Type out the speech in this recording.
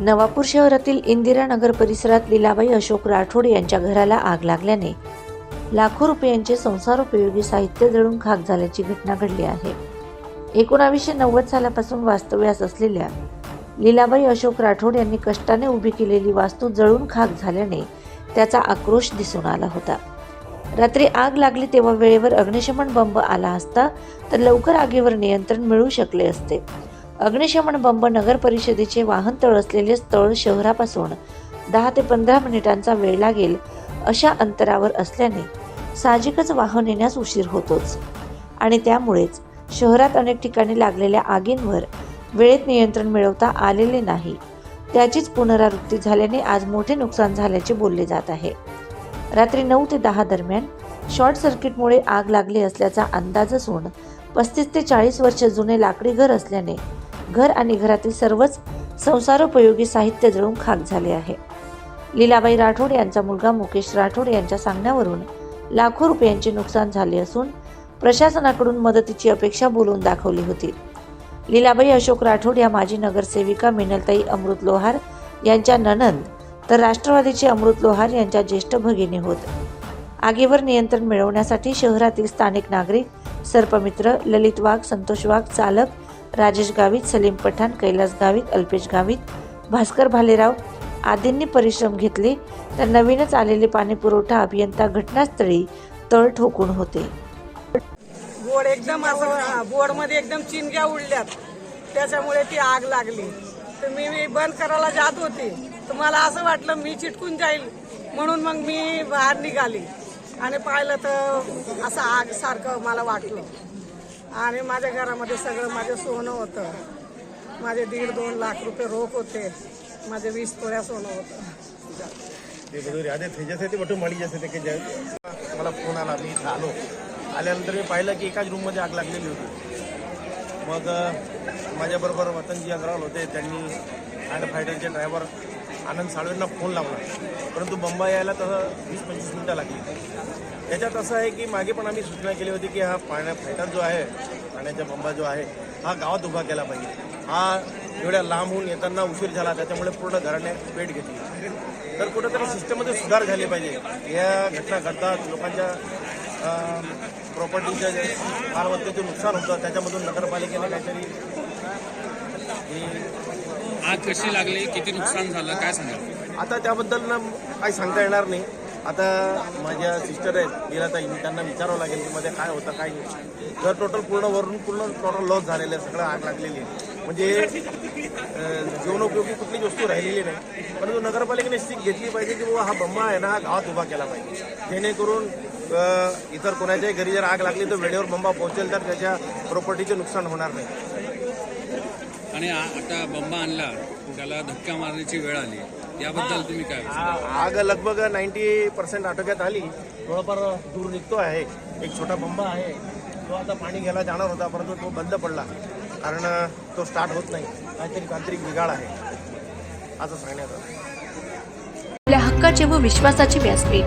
नवापूर शहरातील इंदिरानगर परिसरात लीलाबाई अशोक राठोड यांच्या घराला आग लागल्याने लाखो रुपयांचे संसारोपयोगी साहित्य जळून खाक झाल्याची घटना घडली आहे. एकोणावीसशे नव्वद सालापासून वास्तव्यास असलेल्या लीलाबाई अशोक राठोड यांनी कष्टाने उभी केलेली वास्तू जळून खाक झाल्याने त्याचा आक्रोश दिसून आला होता. रात्री आग लागली तेव्हा वेळेवर अग्निशमन बंब आला असता तर लवकर आगीवर नियंत्रण मिळू शकले असते. अग्निशमन बंब नगर परिषदेचे वाहनतळ असलेले स्थळ शहरापासून दहा ते पंधरा मिनिटांचा वेळ लागेल अशा अंतरावर असल्याने साहजिकच वाहन येण्यास उशीर होतोच. आणि त्यामुळेच शहरात अनेक ठिकाणी लागलेल्या आगींवर वेळेत नियंत्रण मिळवता आलेले नाही. त्याचीच पुनरावृत्ती झाल्याने आज मोठे नुकसान झाल्याचे बोलले जात आहे. रात्री नऊ ते दहा दरम्यान शॉर्ट सर्किटमुळे आग लागली असल्याचा अंदाज असून पस्तीस ते चाळीस वर्ष जुने लाकडी घर असल्याने घर आणि घरातील सर्वच संसारोपयोगी साहित्य जळून खाक झाले आहे. लीलाबाई राठोड यांचा मुलगा मुकेश राठोड यांच्या सांगण्यावरून लाखो रुपयांचे नुकसान झाले असून प्रशासनाकडून मदतीची अपेक्षा बोलून दाखवली होती. लीलाबाई अशोक राठोड या माजी नगरसेविका मिनलताई अमृत लोहार यांच्या ननंद तर राष्ट्रवादीचे अमृत लोहार यांच्या ज्येष्ठ भगिनी होत. आगीवर नियंत्रण मिळवण्यासाठी शहरातील स्थानिक नागरिक सर्पमित्र ललित वाघ संतोष वाघ चालक राजेश गावित सलीम पठाण कैलास गावित अल्पेश गावित भास्कर भालेराव आदींनी परिश्रम घेतले तर नवीनच आलेले पाणीपुरवठा अभियंता घटनास्थळी तळ ठोकून होते. बोर्ड एकदम असं बोर्डमध्ये एकदम चिंग्या उडल्यात. त्याच्यामुळे ती आग लागली. तर मी मी बंद करायला जात होती. तर मला असं वाटलं मी चिटकून जाईल. म्हणून मग मी बाहेर निघाली. आणि पाहिलं तर असं आग सारखं मला वाटलं. आणि माझ्या घरामध्ये सगळं माझं सोनं होतं. माझे दीड दोन लाख रुपये रोख होते. माझे वीस तोळ्या सोनं होतं. अरे त्याच्यासाठी मोठं मळी असते की मला फोन आला मी इथं आलो. आल्यानंतर मी पाहिलं की एकाच रूममध्ये आग लागलेली होती. मग माझ्याबरोबर वतनजी अग्रवाल होते. त्यांनी हँड फायटरचे ड्रायव्हर आनंद साळवेंना फोन लावला. परंतु बंबा यायला तसं वीस पंचवीस मिनटं लागली. त्याच्यात असं आहे की मागे पण आम्ही सूचना केली होती की हा पाण्या फायटर जो आहे पाण्याचा बंबा जो आहे हा गावात उभा केला पाहिजे. हा एवढ्या लांबहून येताना उशीर झाला त्याच्यामुळे पूर्ण घराने पेट घेतली. तर कुठेतरी सिस्टममध्ये सुधार झाले पाहिजे. या घटना घडतात लोकांच्या प्रॉपर्टीच्या जे मालमत्तेचं नुकसान होतं त्याच्यामधून नगरपालिकेने काहीतरी आग कशी लागली? किती नुकसान झालं? काय सांगाल? आता त्याबद्दल ना काही सांगता येणार नाही. आता माझ्या सिस्टर आहेत गिराताई त्यांना विचारावं लागेल की मध्ये काय होतं काय नाही. तर टोटल पूर्ण वरून पूर्ण टोटल लॉस झालेलं आहे सगळं आग लागलेली आहे. म्हणजे जीवनोपयोगी कुठलीच वस्तू राहिलेली नाही. परंतु नगरपालिकेने स्टिक घेतली पाहिजे की बाबा हा बम्मा आहे ना हा गावात उभा केला पाहिजे. जेणेकरून इतर कोणाच्याही घरी जर आग लागली तर वेळेवर बंबा पोहोचेल तर त्याच्या प्रॉपर्टीचे नुकसान होणार नाही. आणि आता बंबा आणला त्याला धक्का मारण्याची वेळ आली. याबद्दल तुम्ही काय आ- आग लगभग नाईन्टी पर्सेंट आटोक्यात आली. थोडंफार दूर निघतो आहे. एक छोटा बंबा आहे. तो आता पाणी घ्यायला जाणार होता परंतु तो बंद पडला. कारण तो स्टार्ट होत नाही. काहीतरी तांत्रिक बिघाड आहे. असं सांगण्यात आलं. आपल्या हक्काचे व विश्वासाचे व्यासपीठ.